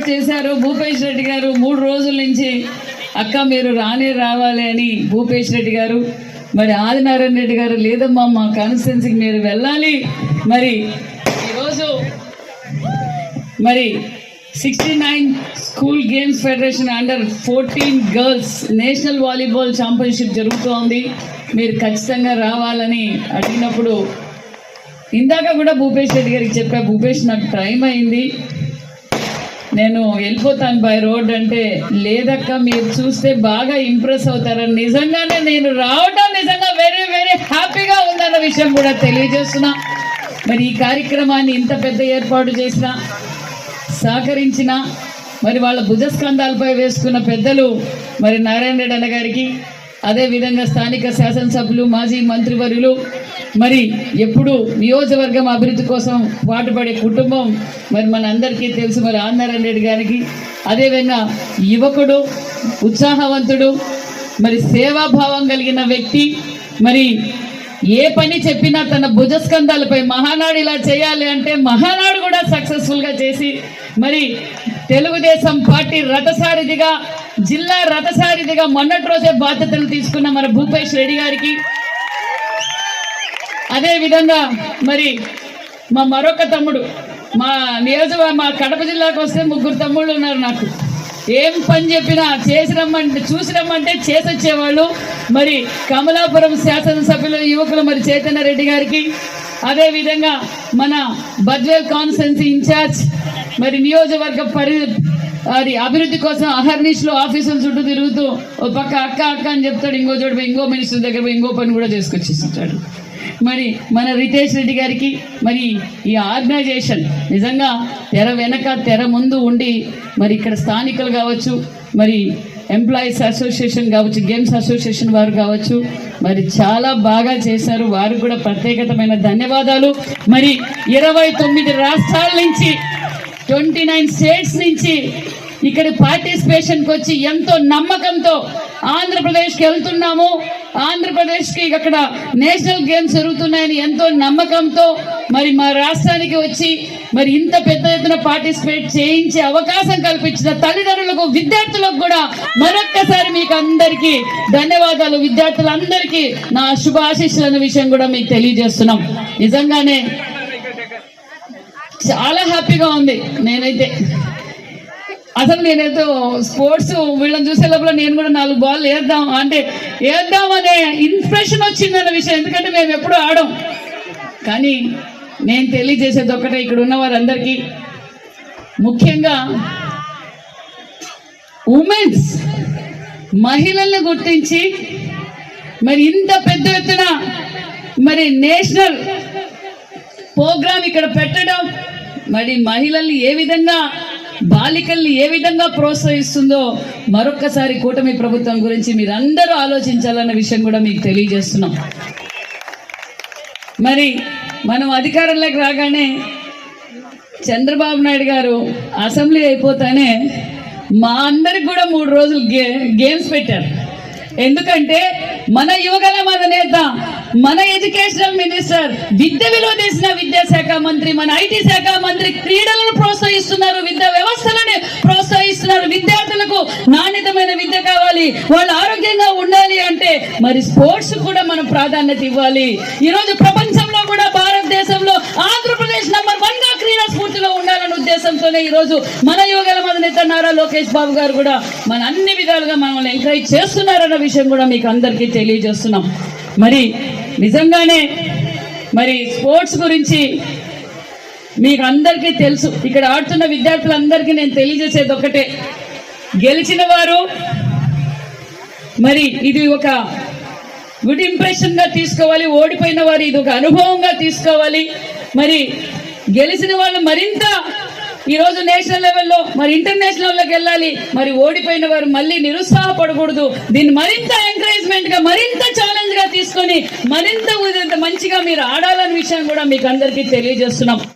ఏర్పాటు చేశారు. భూపేష్ రెడ్డి గారు మూడు రోజుల నుంచి అక్క మీరు రానే రావాలి అని భూపేష్ రెడ్డి గారు మరి ఆదినారాయణ రెడ్డి గారు లేదమ్మా మా కాన్స్టిట్యున్సీకి మీరు వెళ్ళాలి. మరి ఈరోజు మరి sixty nine school games federation under fourteen girls national volleyball championship జరుగుతోంది. మీరు ఖచ్చితంగా రావాలని అడిగినప్పుడు ఇందాక కూడా భూపేష్ రెడ్డి గారికి చెప్పా భూపేష్ నాకు టైం అయింది. నేను వెళ్ళిపోతాను బై రోడ్ అంటే లేదక్క మీరు చూస్తే బాగా ఇంప్రెస్ అవుతారని. నిజంగానే నేను రావడం నిజంగా వెరీ వెరీ హ్యాపీగా ఉందన్న విషయం కూడా తెలియజేస్తున్నా. మరి ఈ కార్యక్రమాన్ని ఇంత పెద్ద ఏర్పాటు చేసిన సహకరించిన మరి వాళ్ళ భుజస్కంధాలపై వేసుకున్న పెద్దలు మరి నారాయణ రెడ్డి అన్న గారికి అదేవిధంగా స్థానిక శాసనసభ్యులు మాజీ మంత్రివర్యులు మరి ఎప్పుడు నియోజకవర్గం అభివృద్ధి కోసం పాటుపడే కుటుంబం మరి మన అందరికీ తెలుసు మరి ఆనారాయణ రెడ్డి గారికి. అదేవిధంగా యువకుడు ఉత్సాహవంతుడు మరి సేవాభావం కలిగిన వ్యక్తి మరి ఏ పని చెప్పినా తన భుజస్కంధాలపై మహానాడు ఇలా చేయాలి అంటే మహానాడు కూడా సక్సెస్ఫుల్గా చేసి మరి తెలుగుదేశం పార్టీ రథసారిధిగా జిల్లా రథసారిధిగా మొన్నటి రోజే బాధ్యతలు తీసుకున్న మన భూపేష్ రెడ్డి గారికి. అదే విధంగా మరి మా మరొక తమ్ముడు మా నియోజకవర్గ మా కడప జిల్లాకు వస్తే ముగ్గురు తమ్ముళ్ళు ఉన్నారు నాకు. ఏం పని చెప్పినా చేసి రమ్మంటే చూసి రమ్మంటే చేసొచ్చేవాళ్ళు. మరి కమలాపురం శాసనసభ్యులు యువకులు మరి చైతన్య రెడ్డి గారికి. అదేవిధంగా మన బద్వేల్ కాన్స్టెన్సీ ఇన్ఛార్జ్ మరి నియోజకవర్గ పరి అది అభివృద్ధి కోసం అహర్నిష్లో ఆఫీసుల చుట్టూ తిరుగుతూ ఓ పక్క అక్క అక్క అని చెప్తాడు ఇంకో చోటు పోయి ఇంకో మినిస్టర్ దగ్గర పోయి ఇంకో పని కూడా చేసుకొచ్చేస్తుంటాడు మరి మన రితేష్ రెడ్డి గారికి మరి ఈ ఆర్గనైజేషన్ నిజంగా తెర వెనక తెర ముందు ఉండి మరి ఇక్కడ స్థానికులు కావచ్చు మరి ఎంప్లాయీస్ అసోసియేషన్ కావచ్చు గేమ్స్ అసోసియేషన్ వారు కావచ్చు మరి చాలా బాగా చేశారు. వారికి కూడా ప్రత్యేకతమైన ధన్యవాదాలు. మరి ఇరవై తొమ్మిది రాష్ట్రాల నుంచి ట్వంటీ నైన్ స్టేట్స్ నుంచి ఇక్కడ పార్టిసిపేషన్కి వచ్చి ఎంతో నమ్మకంతో ఆంధ్రప్రదేశ్కి వెళ్తున్నాము. ఆంధ్రప్రదేశ్కి అక్కడ నేషనల్ గేమ్స్ జరుగుతున్నాయని ఎంతో నమ్మకంతో మరి మా రాష్ట్రానికి వచ్చి మరి ఇంత పెద్ద ఎత్తున పార్టిసిపేట్ చేయించే అవకాశం కల్పించిన తల్లిదండ్రులకు విద్యార్థులకు కూడా మరొక్కసారి మీకు అందరికీ ధన్యవాదాలు. విద్యార్థులందరికీ నా శుభాశీస్సులు అన్న విషయం కూడా మీకు తెలియజేస్తున్నాం. నిజంగానే చాలా హ్యాపీగా ఉంది. నేనైతే అసలు నేనైతే స్పోర్ట్స్ వీళ్ళని చూసే లోపల నేను కూడా నాలుగు బాల్ వేద్దాం అంటే వేద్దాం అనే ఇన్స్పిరేషన్ వచ్చిందన్న విషయం. ఎందుకంటే మేము ఎప్పుడు ఆడం. కానీ నేను తెలియజేసేది ఒకటే ఇక్కడ ఉన్న వారందరికీ. ముఖ్యంగా ఉమెన్స్ మహిళల్ని గుర్తించి మరి ఇంత పెద్ద ఎత్తున మరి నేషనల్ ప్రోగ్రామ్ ఇక్కడ పెట్టడం మరి మహిళల్ని ఏ విధంగా బాలికల్ని ఏ విధంగా ప్రోత్సహిస్తుందో మరొక్కసారి కూటమి ప్రభుత్వం గురించి మీరందరూ ఆలోచించాలన్న విషయం కూడా మీకు తెలియజేస్తున్నాం. మరి మనం అధికారంలోకి రాగానే చంద్రబాబు నాయుడు గారు అసెంబ్లీ అయిపోతానే మా అందరికి కూడా మూడు రోజులు గేమ్స్ పెట్టారు. ఎందుకంటే మన యువగల మన నేత మన ఎడ్యుకేషనల్ మినిస్టర్ విద్య విలువ తీసిన విద్యాశాఖ మంత్రి మన ఐటీ శాఖ మంత్రి క్రీడలను ప్రోత్సహిస్తున్నారు. విద్యా వ్యవస్థలను ప్రోత్సహిస్తున్నారు. విద్యార్థులకు నాణ్యతమైన విద్య కావాలి. వాళ్ళు ఆరోగ్యంగా ఉండాలి అంటే మరి స్పోర్ట్స్ కూడా మనం ప్రాధాన్యత ఇవ్వాలి. ఈరోజు ప్రపంచంలో కూడా భారతదేశంలో ఆంధ్రప్రదేశ్ నంబర్ వన్గా క్రీడా స్ఫూర్తిలో ఉండాలనే ఉద్దేశంతోనే ఈరోజు మన యువగల మన నారా లోకేష్ బాబు గారు కూడా మన అన్ని విధాలుగా మనల్ని ఎంకరేజ్ చేస్తున్నారన్న విషయం కూడా మీకు అందరికీ తెలియజేస్తున్నాం. మరి నిజంగానే మరి స్పోర్ట్స్ గురించి మీకు అందరికీ తెలుసు. ఇక్కడ ఆడుతున్న విద్యార్థులందరికీ నేను తెలియజేసేది ఒకటే గెలిచిన వారు మరి ఇది ఒక గుడ్ ఇంప్రెషన్గా తీసుకోవాలి ఓడిపోయిన వారు ఇది ఒక అనుభవంగా తీసుకోవాలి. మరి గెలిచిన వాళ్ళు మరింత ఈ రోజు నేషనల్ లెవెల్లో మరి ఇంటర్నేషనల్ లెవెల్లోకి వెళ్ళాలి. మరి ఓడిపోయిన వారు మళ్ళీ నిరుత్సాహపడకూడదు. దీన్ని మరింత ఎంకరేజ్మెంట్గా మరింత ఛాలెంజ్గా తీసుకొని మరింత మంచిగా మీరు ఆడాలనే విషయం కూడా మీకు అందరికీ తెలియజేస్తున్నాం.